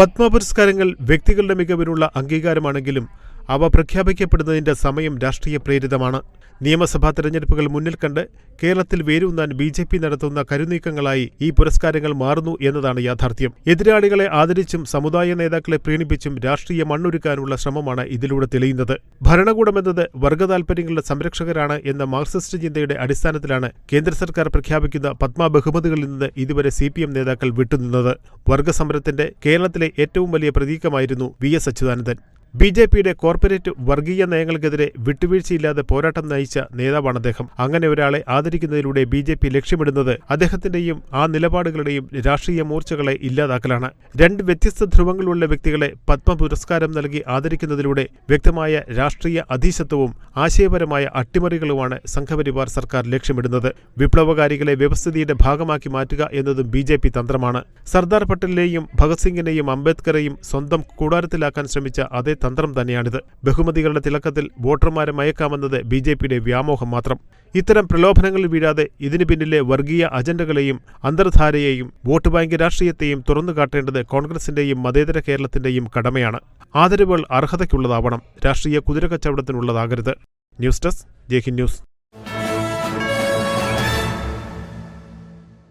പത്മ പുരസ്കാരങ്ങൾ വ്യക്തികളുടെ മികവിനുള്ള അംഗീകാരമാണെങ്കിലും അവ പ്രഖ്യാപിക്കപ്പെടുന്നതിന്റെ സമയം രാഷ്ട്രീയ പ്രേരിതമാണ്. നിയമസഭാ തെരഞ്ഞെടുപ്പുകൾ മുന്നിൽ കണ്ട് കേരളത്തിൽ വേരൂന്നാൻ ബി ജെ പി നടത്തുന്ന കരുനീക്കങ്ങളായി ഈ പുരസ്കാരങ്ങൾ മാറുന്നു എന്നതാണ് യാഥാർത്ഥ്യം. എതിരാളികളെ ആദരിച്ചും സമുദായ നേതാക്കളെ പ്രീണിപ്പിച്ചും രാഷ്ട്രീയ മണ്ണൊരുക്കാനുള്ള ശ്രമമാണ് ഇതിലൂടെ തെളിയുന്നത്. ഭരണകൂടമെന്നത് വർഗ താൽപര്യങ്ങളുടെ സംരക്ഷകരാണ് എന്ന മാർക്സിസ്റ്റ് ചിന്തയുടെ അടിസ്ഥാനത്തിലാണ് കേന്ദ്ര സർക്കാർ പ്രഖ്യാപിക്കുന്ന പത്മ ബഹുമതികളിൽ നിന്ന് ഇതുവരെ സി നേതാക്കൾ വിട്ടുനിന്നത്. വർഗസമരത്തിന്റെ കേരളത്തിലെ ഏറ്റവും വലിയ പ്രതീകമായിരുന്നു V S Achuthanandan. B J പിയുടെ കോർപ്പറേറ്റ് വർഗീയ നയങ്ങൾക്കെതിരെ വിട്ടുവീഴ്ചയില്ലാതെ പോരാട്ടം നയിച്ച നേതാവാണ് അദ്ദേഹം. അങ്ങനെ ഒരാളെ ആദരിക്കുന്നതിലൂടെ ബി ജെ പി ലക്ഷ്യമിടുന്നത് അദ്ദേഹത്തിന്റെയും ആ നിലപാടുകളുടെയും രാഷ്ട്രീയ മൂർച്ചകളെ ഇല്ലാതാക്കലാണ്. രണ്ട് വ്യത്യസ്ത ധ്രുവങ്ങളുള്ള വ്യക്തികളെ പത്മ പുരസ്കാരം നൽകി ആദരിക്കുന്നതിലൂടെ വ്യക്തമായ രാഷ്ട്രീയ അധീശത്വവും ആശയപരമായ അട്ടിമറികളുമാണ് സംഘപരിവാർ സർക്കാർ ലക്ഷ്യമിടുന്നത്. വിപ്ലവകാരികളെ വ്യവസ്ഥിതിയുടെ ഭാഗമാക്കി മാറ്റുക എന്നതും ബി ജെ പി തന്ത്രമാണ്. സർദാർ പട്ടേലിനെയും ഭഗത് സിംഗിനെയും അംബേദ്കറെയും സ്വന്തം കൂടാരത്തിലാക്കാൻ ശ്രമിച്ച അതേ തന്ത്രം തന്നെയാണിത്. ബഹുമതികളുടെ തിളക്കത്തിൽ വോട്ടർമാരെ മയക്കാമെന്നത് ബി ജെ പിയുടെ വ്യാമോഹം മാത്രം. ഇത്തരം പ്രലോഭനങ്ങളിൽ വീഴാതെ ഇതിനു പിന്നിലെ വർഗീയ അജണ്ടകളെയും അന്തർധാരയെയും വോട്ട് ബാങ്ക് രാഷ്ട്രീയത്തെയും തുറന്നു കാട്ടേണ്ടത് കോൺഗ്രസിന്റെയും മതേതര കേരളത്തിന്റെയും കടമയാണ്. ആദരവുകൾ അർഹതയ്ക്കുള്ളതാവണം. രാഷ്ട്രീയ കുതിരക്കച്ചവടത്തിനുള്ളതാകരുത്. News desk Jaihind news.